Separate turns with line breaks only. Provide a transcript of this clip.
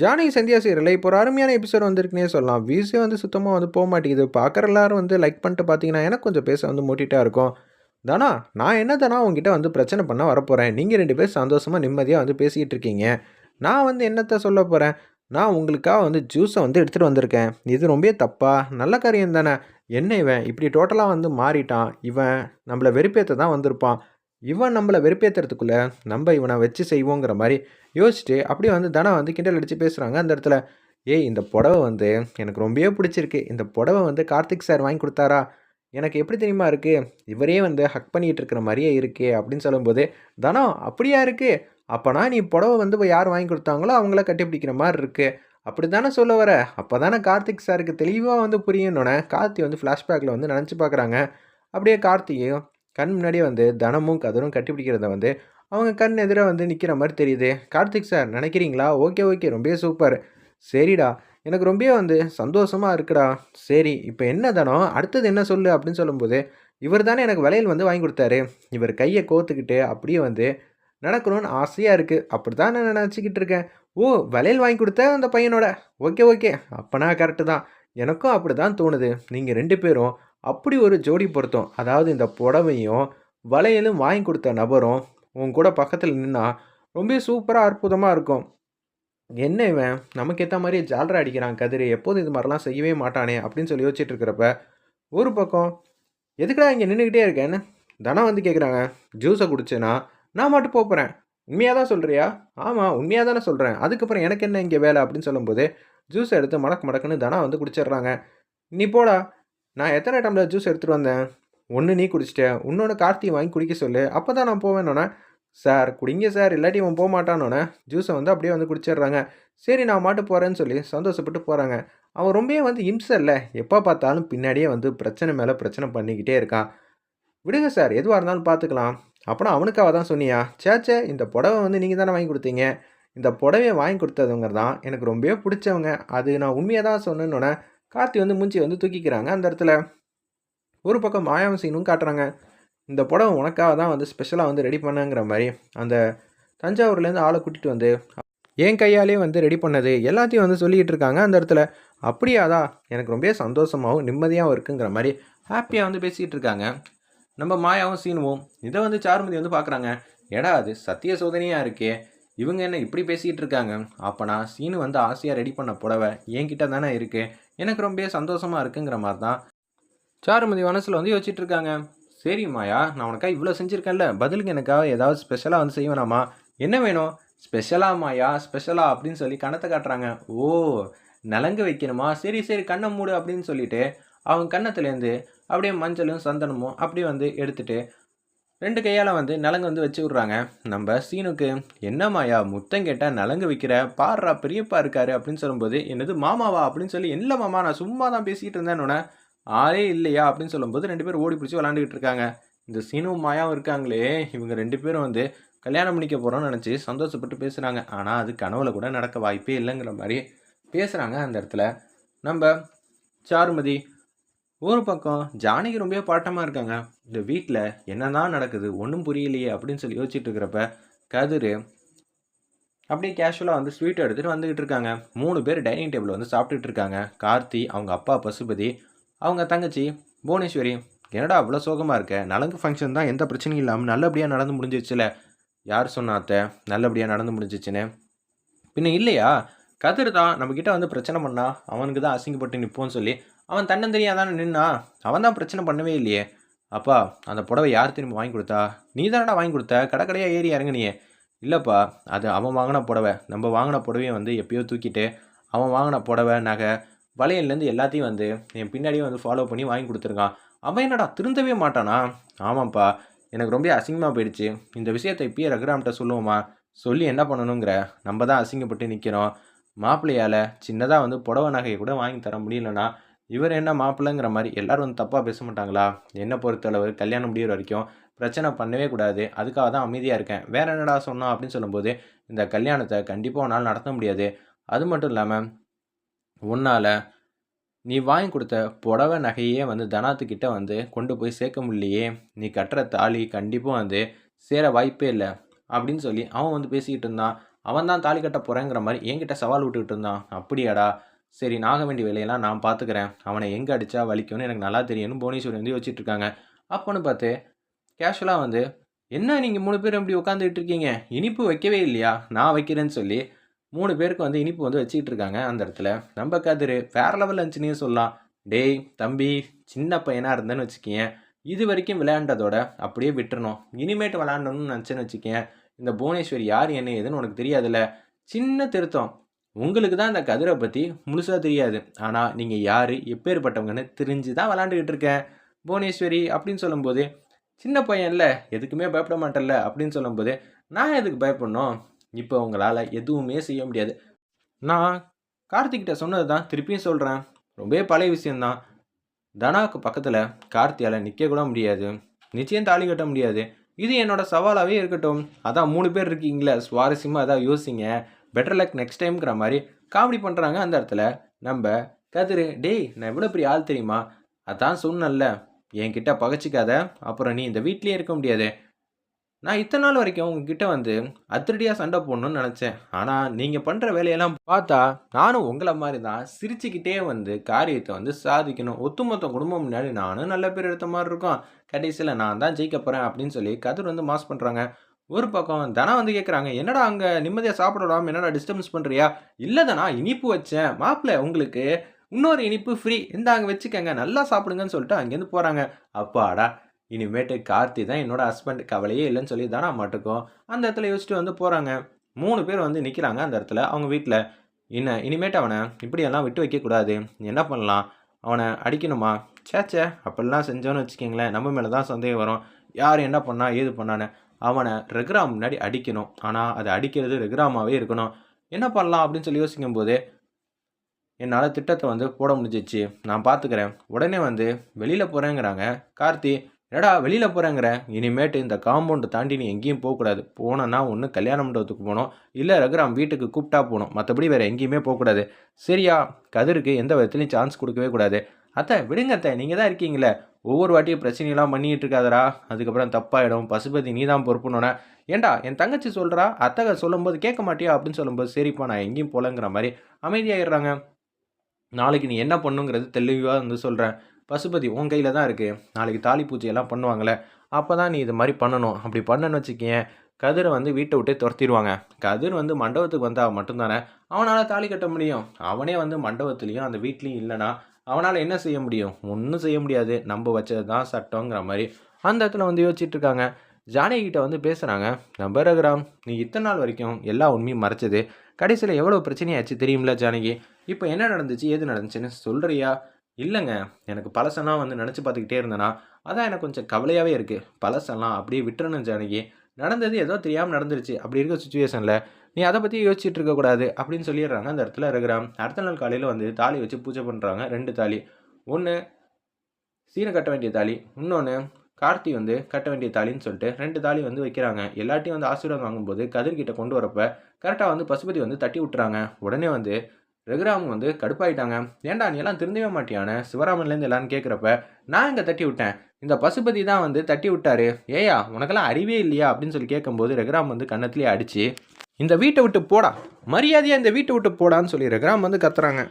Johnny Sandhya சீரியலில் இப்போ ஒரு அருமையான எபிசோட் வந்திருக்குனே சொல்லலாம். வியூஸே வந்து சுத்தமாக வந்து போக மாட்டேங்குது. பார்க்குற எல்லாரும் வந்து லைக் பண்ணிட்டு பார்த்தீங்கன்னா எனக்கு கொஞ்சம் பேச வந்து மூட்டிகிட்டா இருக்கும். தானா நான் என்ன தானா உங்ககிட்ட வந்து பிரச்சனை பண்ண வரப்போகிறேன் நீங்கள் ரெண்டு பேர் சந்தோஷமாக நிம்மதியாக வந்து பேசிக்கிட்டு இருக்கீங்க. நான் வந்து என்னத்தை சொல்ல போகிறேன் நான் உங்களுக்காக வந்து ஜூஸை வந்து எடுத்துகிட்டு வந்திருக்கேன். இது ரொம்ப தப்பா? நல்ல காரியம் தானே. என்ன இவன்? இப்படி டோட்டலாக வந்து மாறிட்டான். இவன் நம்மளை வெறுப்பேற்ற தான் வந்திருப்பான். இவன் நம்மளை வெறுப்பேற்றுறதுக்குள்ளே நம்ம இவனை வச்சு செய்வோங்கிற மாதிரி யோசிச்சுட்டு அப்படியே வந்து தனம் வந்து கிண்டல் அடித்து பேசுகிறாங்க அந்த இடத்துல ஏய் இந்த புடவை வந்து எனக்கு ரொம்பவே பிடிச்சிருக்கு. இந்த புடவை வந்து கார்த்திக் சார் வாங்கி கொடுத்தாரா? எனக்கு எப்படி தெரியுமா இருக்குது இவரே வந்து ஹக் பண்ணிகிட்டு இருக்கிற மாதிரியே இருக்கே அப்படின்னு சொல்லும்போது தனம் அப்படியா இருக்குது அப்போனா நீ புடவை வந்து யார் வாங்கி கொடுத்தாங்களோ அவங்கள கட்டிப்பிடிக்கிற மாதிரி இருக்குது அப்படி தானே சொல்ல வர? அப்போ தானே கார்த்திக் சாருக்கு தெளிவாக வந்து புரியணுன்னே கார்த்தி வந்து ஃப்ளாஷ்பேக்கில் வந்து நினச்சி பார்க்குறாங்க அப்படியே கார்த்தியும் கண் முன்னாடியே வந்து தனமும் கதரும் கட்டிப்பிடிக்கிறத வந்து அவங்க கண் எதிராக வந்து நிற்கிற மாதிரி தெரியுது. கார்த்திக் சார் நினைக்கிறீங்களா? ஓகே ஓகே ரொம்ப சூப்பர் சரிடா. எனக்கு ரொம்ப வந்து சந்தோஷமாக இருக்குடா. சரி இப்போ என்ன தானோ? அடுத்தது என்ன சொல்லு அப்படின்னு சொல்லும்போது இவர் தானே எனக்கு வளையல் வந்து வாங்கி கொடுத்தாரு. இவர் கையை கோத்துக்கிட்டு அப்படியே வந்து நடக்கணும்னு ஆசையாக இருக்குது அப்படி தான் நான் நினச்சிக்கிட்டு இருக்கேன். ஓ வளையல் வாங்கி கொடுத்த அந்த பையனோட. ஓகே ஓகே அப்போனா கரெக்டு தான். எனக்கும் அப்படி தான் தோணுது. நீங்கள் ரெண்டு பேரும் அப்படி ஒரு ஜோடி பொருத்தம். அதாவது இந்த புடவையும் வளையலும் வாங்கி கொடுத்த நபரும் உன் கூட பக்கத்தில் நின்னா ரொம்ப சூப்பராக அற்புதமாக இருக்கும். என்ன இவன்? நமக்கு ஏற்ற மாதிரி ஜாலரா அடிக்கிறான் கதிர். எப்போதும் இது மாதிரிலாம் செய்யவே மாட்டானே அப்படின்னு சொல்லி யோசிச்சுட்டு இருக்கிறப்ப ஒரு பக்கம் எதுக்குடா இங்கே நின்றுக்கிட்டே இருக்கேன்னு தனம் வந்து கேட்குறாங்க ஜூஸை குடிச்சேன்னா நான் மட்டும் போகிறேன் உண்மையாக தான் சொல்கிறியா ஆமாம் உண்மையாக தானே சொல்கிறேன் அதுக்கப்புறம் எனக்கு என்ன இங்கே வேலை? அப்படின்னு சொல்லும்போது ஜூஸ் எடுத்து மடக்கு மடக்குன்னு தனம் வந்து குடிச்சிடுறாங்க. நீ போடா. நான் எத்தனை டம்ளர் ஜூஸ் எடுத்துகிட்டு வந்தேன்? ஒன்று நீ குடிச்சிட்டேன் இன்னொன்று கார்த்தி வாங்கி குடிக்க சொல்லு. அப்போ தான் நான். போவேன்னொன்னே சார் குடிங்க சார் இல்லாட்டி அவன் போக மாட்டானோன்னே ஜூஸை வந்து அப்படியே வந்து குடிச்சிடுறாங்க. சரி நான் மாட்டு போகிறேன்னு சொல்லி சந்தோஷப்பட்டு போகிறாங்க அவன் ரொம்பவே வந்து இம்சை இல்லை. எப்போ பார்த்தாலும் பின்னாடியே வந்து பிரச்சனை மேலே பிரச்சனை பண்ணிக்கிட்டே இருக்கான் விடுங்க சார் எதுவாக இருந்தாலும் பார்த்துக்கலாம் அப்புறம் அவனுக்காக தான் சொன்னியா? சேச்சே இந்த புடவை வந்து நீங்கள் தானே வாங்கி கொடுத்தீங்க? இந்த புடவையை வாங்கி கொடுத்ததுங்க தான் எனக்கு ரொம்பவே பிடிச்சவங்க. அது நான் உண்மையாக தான் சொன்னேன்னொன்னே கார்த்தி வந்து மூஞ்சி வந்து தூக்கிக்கிறாங்க. அந்த இடத்துல ஒரு பக்கம் மாயாவும் சீனும் காட்டுறாங்க. இந்த புடவை உனக்காக தான் வந்து ஸ்பெஷலாக வந்து ரெடி பண்ணுங்கிற மாதிரி அந்த தஞ்சாவூர்லேருந்து ஆளை கூட்டிகிட்டு வந்து என் கையாலே வந்து ரெடி பண்ணது எல்லாத்தையும் வந்து சொல்லிக்கிட்டு இருக்காங்க. அந்த இடத்துல அப்படியாதா எனக்கு ரொம்ப சந்தோஷமாகவும் நிம்மதியாகவும் இருக்குங்கிற மாதிரி ஹாப்பியாக வந்து பேசிக்கிட்டு இருக்காங்க. நம்ம மாயாவும் சீனுவும் இதை வந்து சாருமதி வந்து பார்க்குறாங்க. எடா அது சத்திய சோதனையாக இருக்கே. இவங்க என்ன இப்படி பேசிக்கிட்டு இருக்காங்க? அப்போனா சீனு வந்து ஆசையாக ரெடி பண்ண புடவை என்கிட்ட தானே இருக்குது எனக்கு ரொம்ப சந்தோஷமாக இருக்குங்கிற மாதிரி தான் சாருமதி மனசில் வந்து யோசிச்சுட்டு இருக்காங்க. சரி மாயா நான் உனக்காக இவ்வளோ செஞ்சுருக்கேன்ல. பதிலுக்கு எனக்காக ஏதாவது ஸ்பெஷலாக வந்து செய்வேனாமா என்ன வேணும்? ஸ்பெஷலாக மாயா ஸ்பெஷலா அப்படின்னு சொல்லி கணத்தை காட்டுறாங்க. ஓ நலங்கு வைக்கணுமா? சரி சரி கண்ணை மூடு அப்படின்னு சொல்லிட்டு அவங்க கன்னத்துலேருந்து அப்படியே மஞ்சளும் சந்தனமும் அப்படியே வந்து எடுத்துகிட்டு ரெண்டு கையால் வந்து நலங்கு வந்து வச்சு விட்றாங்க. நம்ம சீனுக்கு என்ன மாயா முத்தம் கேட்டால் நலங்கு வைக்கிற? பாடுறா பெரியப்பா இருக்காரு அப்படின்னு சொல்லும்போது என்னது மாமாவா? அப்படின்னு சொல்லி இல்லை மாமா நான் சும்மா தான் பேசிக்கிட்டு இருந்தேன்னு ஆளே இல்லையா? அப்படின்னு சொல்லும்போது ரெண்டு பேரும் ஓடி பிடிச்சி விளாண்டுக்கிட்டு இருக்காங்க. இந்த சீனும் மாயாவும் இருக்காங்களே இவங்க ரெண்டு பேரும் வந்து கல்யாணம் பண்ணிக்க போகிறோம்னு நினச்சி சந்தோஷப்பட்டு பேசுகிறாங்க ஆனால் அது கனவுல கூட நடக்க வாய்ப்பே இல்லைங்கிற மாதிரி பேசுகிறாங்க அந்த இடத்துல. நம்ம சாருமதி ஒரு பக்கம் ஜானகி ரொம்ப பாட்டமாக இருக்காங்க. இந்த வீட்டில் என்னதான் நடக்குது ஒன்றும் புரியலையே அப்படின்னு சொல்லி யோசிச்சுட்டு இருக்கிறப்ப கதிர் அப்படியே கேஷுவலாக வந்து ஸ்வீட் எடுத்துகிட்டு வந்துக்கிட்டு இருக்காங்க. மூணு பேர் டைனிங் டேபிள் வந்து சாப்பிட்டுட்டு இருக்காங்க. கார்த்தி அவங்க அப்பா பசுபதி அவங்க தங்கச்சி புவனேஸ்வரி. என்னடா அவ்வளோ சோகமாக இருக்க? நலங்கு ஃபங்க்ஷன் தான் எந்த பிரச்சனையும் இல்லாமல் நல்லபடியாக நடந்து முடிஞ்சிச்சுல. யார் சொன்னாத்த நல்லபடியாக நடந்து முடிஞ்சிச்சுன்னு. பின்ன இல்லையா? கதிர் தான் நம்மக்கிட்ட வந்து பிரச்சனை பண்ணா அவனுக்கு தான் அசிங்கப்பட்டு நிற்போன்னு சொல்லி அவன் தன்னந்தனியாக தானே நின்னா? அவன் தான் பிரச்சனை பண்ணவே இல்லையே. அப்பா அந்த புடவை யார் திரும்பி வாங்கி கொடுத்தா? நீ தானடா வாங்கி கொடுத்த? கடை கடையாக ஏறி இறங்குனியே. இல்லைப்பா அது அவன் வாங்கின புடவை. நம்ம வாங்கின புடவையை வந்து எப்பயோ தூக்கிட்டு அவன் வாங்கின புடவை நகை வளையல்லேருந்து எல்லாத்தையும் வந்து என் பின்னாடியே வந்து ஃபாலோ பண்ணி வாங்கி கொடுத்துருக்கான். அவன் என்னடா திருந்தவே மாட்டானா? ஆமாம்ப்பா எனக்கு ரொம்ப அசிங்கமாக போயிடுச்சு. இந்த விஷயத்தை இப்பயே ரகுராம்கிட்ட சொல்லுவோமா? சொல்லி என்ன பண்ணணுங்கிற? நம்ம தான் அசிங்கப்பட்டு நிற்கிறோம் மாப்பிள்ளையால் சின்னதாக வந்து புடவை நகையை கூட வாங்கி தர முடியலன்னா இவர் என்ன மாப்பிள்ளைங்கிற மாதிரி எல்லோரும் வந்து தப்பாக பேச மாட்டாங்களா? என்னை பொறுத்தளவு கல்யாணம் முடிகிற வரைக்கும் பிரச்சனை பண்ணவே கூடாது. அதுக்காக தான் அமைதியாக இருக்கேன். வேற என்னடா சொன்னோம் அப்படின்னு சொல்லும்போது இந்த கல்யாணத்தை கண்டிப்பாக உன்னால் நடத்த முடியாது. அது மட்டும் இல்லாமல் உன்னால் நீ வாங்கி கொடுத்த புடவை நகையே வந்து தனாத்துக்கிட்ட வந்து கொண்டு போய் சேர்க்க முடியலையே. நீ கட்டுற தாலி கண்டிப்பாக வந்து சேர வாய்ப்பே இல்லை அப்படின்னு சொல்லி அவன் வந்து பேசிக்கிட்டு இருந்தான். அவன் தான் தாலி கட்ட போகிறேங்கிற மாதிரி என்கிட்ட சவால் விட்டுக்கிட்டு இருந்தான். அப்படியாடா? சரி நாக வேண்டிய வேலையெல்லாம் நான் பார்த்துக்கிறேன் அவனை எங்கே அடித்தா வலிக்கும்னு எனக்கு நல்லா தெரியும்னு புவனேஸ்வரி வந்து யோசிச்சுட்டு இருக்காங்க அப்போன்னு பார்த்து கேஷுவலாக வந்து என்ன நீங்கள் மூணு பேர் இப்படி உட்காந்துக்கிட்டு இருக்கீங்க? இனிப்பு வைக்கவே இல்லையா? நான் வைக்கிறேன்னு சொல்லி மூணு பேருக்கு வந்து இனிப்பு வந்து வச்சுக்கிட்டு இருக்காங்க அந்த இடத்துல. நம்ம கதிர் வேற லெவல் இருந்துச்சுன்னே சொல்லலாம். டேய் தம்பி சின்ன பையனாக இருந்தேன்னு வச்சுக்கேன் இது வரைக்கும் விளையாண்டதோட அப்படியே விட்டுறணும். இனிமேட்டு விளையாண்டணும்னு நினச்சேன்னு வச்சுக்கேன் இந்த புவனேஸ்வரி யார் என்ன ஏதுன்னு உனக்கு தெரியாதுல்ல. சின்ன திருத்தம். உங்களுக்கு தான் இந்த கதிரை பற்றி முழுசாக தெரியாது. ஆனால் நீங்கள் யார் எப்பேற்பட்டவங்கன்னு தெரிஞ்சு தான் விளாண்டுக்கிட்டு இருக்கேன். புவனேஸ்வரி அப்படின்னு சொல்லும்போது சின்ன பையன்ல எதுக்குமே பயப்பட மாட்டேன்ல அப்படின்னு சொல்லும்போது நான் எதுக்கு பயப்படணும்? இப்போ உங்களால் எதுவுமே செய்ய முடியாது. நான் கார்த்திக்கிட்ட சொன்னது தான் திருப்பியும் சொல்கிறேன் ரொம்பவே பழைய விஷயந்தான் தனாவுக்கு பக்கத்தில் கார்த்தியால் நிற்க கூட முடியாது. நிச்சயம் தாலி கட்ட முடியாது. இது என்னோட சவாலாகவே இருக்கட்டும். அதான் மூணு பேர் இருக்கீங்களே சுவாரஸ்யமாக அதான் யோசிங்க. பெட்டர் லக் நெக்ஸ்ட் டைம்ங்கிற மாதிரி காமெடி பண்ணுறாங்க அந்த இடத்துல. நம்ம கதிரு டேய் நான் எவ்வளோ பெரிய ஆள் தெரியுமா? அதான் சொன்னேன்ல. என்கிட்ட பகச்சிக்காத. அப்புறம் நீ இந்த வீட்லேயே இருக்க முடியாது. நான் இத்தனை நாள் வரைக்கும் உங்ககிட்ட வந்து அத்திரடியாக சண்டை போடணும்னு நினச்சேன். ஆனால் நீங்கள் பண்ணுற வேலையெல்லாம் பார்த்தா நானும் உங்களை மாதிரி தான் சிரிச்சுக்கிட்டே வந்து காரியத்தை வந்து சாதிக்கணும். ஒத்துமொத்த குடும்பம் முன்னாடி நானும் நல்ல பேர் எடுத்த மாதிரி இருக்கும். கடைசியில் நான் தான் ஜெயிக்க போகிறேன் அப்படின்னு சொல்லி கதிர் வந்து மாஸ் பண்ணுறாங்க ஒரு பக்கம் தனா வந்து கேட்குறாங்க என்னடா அங்கே நிம்மதியாக சாப்பிடலாம் என்னடா டிஸ்டர்பன்ஸ் பண்ணுறியா இல்லை தானா இனிப்பு வச்சேன். மாப்பிள்ளை உங்களுக்கு இன்னொரு இனிப்பு ஃப்ரீ இந்த அங்கே வச்சுக்கோங்க. நல்லா சாப்பிடுங்கன்னு சொல்லிட்டு அங்கேருந்து போகிறாங்க அப்பாடா இனிமேட்டு கார்த்தி தான் என்னோட ஹஸ்பண்ட் கவலையே இல்லைன்னு சொல்லி தானா மாட்டுக்கும். அந்த இடத்துல யோசிச்சுட்டு வந்து போகிறாங்க மூணு பேர் வந்து நிற்கிறாங்க அந்த இடத்துல அவங்க வீட்டில் என்ன இனிமேட்டு அவனை இப்படியெல்லாம் விட்டு வைக்கக்கூடாது என்ன பண்ணலாம்? அவனை அடிக்கணுமா? சேச்சே அப்படிலாம் செஞ்சோன்னு வச்சுக்கிங்களேன். நம்ம மேலே தான் சந்தேகம் வரும். யார் என்ன பண்ணா ஏது பண்ணான்னு. அவனை ரெகுராம் முன்னாடி அடிக்கணும். ஆனால் அதை அடிக்கிறது ரெகுராமாவே இருக்கணும். என்ன பண்ணலாம் அப்படின்னு சொல்லி யோசிக்கும் போது என்னால் திட்டத்தை வந்து போட முடிஞ்சிச்சு. நான் பார்த்துக்கிறேன் உடனே வந்து வெளியில் போகிறேங்கிறாங்க கார்த்தி என்னடா வெளியில் போகிறேங்கிற இனிமேட்டு இந்த காம்பவுண்டை தாண்டி நீ எங்கேயும் போகக்கூடாது. போனோன்னா ஒன்று கல்யாண மண்டபத்துக்கு போகணும். இல்லை ரகுராம் வீட்டுக்கு கூப்பிட்டா போகணும். மற்றபடி வேறு எங்கேயுமே போகக்கூடாது. சரியா கதிருக்கு எந்த விதத்துலையும் சான்ஸ் கொடுக்கவே கூடாது. அத்தை விடுங்க அத்தை. நீங்கள் தான் இருக்கீங்களே. ஒவ்வொரு வாட்டியும் பிரச்சனையெல்லாம் பண்ணிகிட்டு இருக்காதடா அதுக்கப்புறம் தப்பாயிடும். பசுபதி நீ தான் பொறுப்புனோட ஏண்டா என் தங்கச்சி சொல்கிறா அத்தகை சொல்லும்போது கேட்க மாட்டியா? அப்படின்னு சொல்லும்போது சரிப்பா நான் எங்கேயும் போகலங்கிற மாதிரி அமைதியாகிடுறாங்க நாளைக்கு நீ என்ன பண்ணுங்கிறது தெளிவாக வந்து சொல்கிறேன் பசுபதி உன் கையில் தான் இருக்குது நாளைக்கு தாலி பூஜையெல்லாம் பண்ணுவாங்களே. அப்போ தான் நீ இது மாதிரி பண்ணணும். அப்படி பண்ணணும்னு வச்சுக்கேன் கதிரை வந்து வீட்டை விட்டே துரத்திடுவாங்க. கதிர் வந்து மண்டபத்துக்கு வந்தால் மட்டும்தானே அவனால் தாலி கட்ட முடியும். அவனே வந்து மண்டபத்துலேயும் அந்த வீட்லேயும் இல்லைனா அவனால் என்ன செய்ய முடியும்? ஒன்றும் செய்ய முடியாது. நம்ம வச்சது தான் சட்டங்கிற மாதிரி அந்த இடத்துல வந்து யோசிச்சுட்டு இருக்காங்க. ஜானகிட்ட வந்து பேசுகிறாங்க நம்ம ரகுராம் நீ இத்தனை நாள் வரைக்கும் எல்லா உண்மையும் மறைச்சது. கடைசியில் எவ்வளோ பிரச்சனையாச்சு தெரியுமில்ல ஜானகி? இப்போ என்ன நடந்துச்சு? எது நடந்துச்சுன்னு சொல்கிறியா இல்லைங்க. எனக்கு பழசெல்லாம் வந்து நினச்சி பார்த்துக்கிட்டே இருந்தேனா. அதான் எனக்கு கொஞ்சம் கவலையாகவே இருக்குது பழசெல்லாம் அப்படியே விட்டுறணும் ஜானகி. நடந்தது ஏதோ தெரியாமல் நடந்துருச்சு. அப்படி இருக்க சுச்சுவேஷனில் நீ அதை பற்றி யோசிச்சுட்டு இருக்கக்கூடாது அப்படின்னு சொல்லிடுறாங்க அந்த இடத்துல இருக்கிறான் அடுத்த நாள் காலையில் வந்து தாலி வச்சு பூஜை பண்ணுறாங்க ரெண்டு தாலி. ஒன்று சீனை கட்ட வேண்டிய தாலி இன்னொன்று கார்த்தி வந்து கட்ட வேண்டிய தாலின்னு சொல்லிட்டு ரெண்டு தாலி வந்து வைக்கிறாங்க. எல்லாட்டையும் வந்து ஆசீர்வாதம் வாங்கும்போது கதிர்கிட்ட கொண்டு வரப்ப கரெக்டாக வந்து பசுபதி வந்து தட்டி விட்டுறாங்க. உடனே வந்து ரகுராம் வந்து கடுப்பாயிட்டாங்க. ஏன்டா நீ எல்லாம் திருந்தவே மாட்டியான சிவராமன்லேருந்து எல்லாரும் கேட்குறப்ப நான் இங்கே தட்டி விட்டேன்? இந்த பசுபதி தான் வந்து தட்டி விட்டாரு. ஏயா உனக்கெல்லாம் அறிவே இல்லையா? அப்படின்னு சொல்லி கேட்கும்போது ரகுராம் வந்து கன்னத்துலேயே அடித்து இந்த வீட்டை விட்டு போடா. மரியாதையாக இந்த வீட்டை விட்டு போடான்னு சொல்லி கிராமம் வந்து கத்துறாங்க.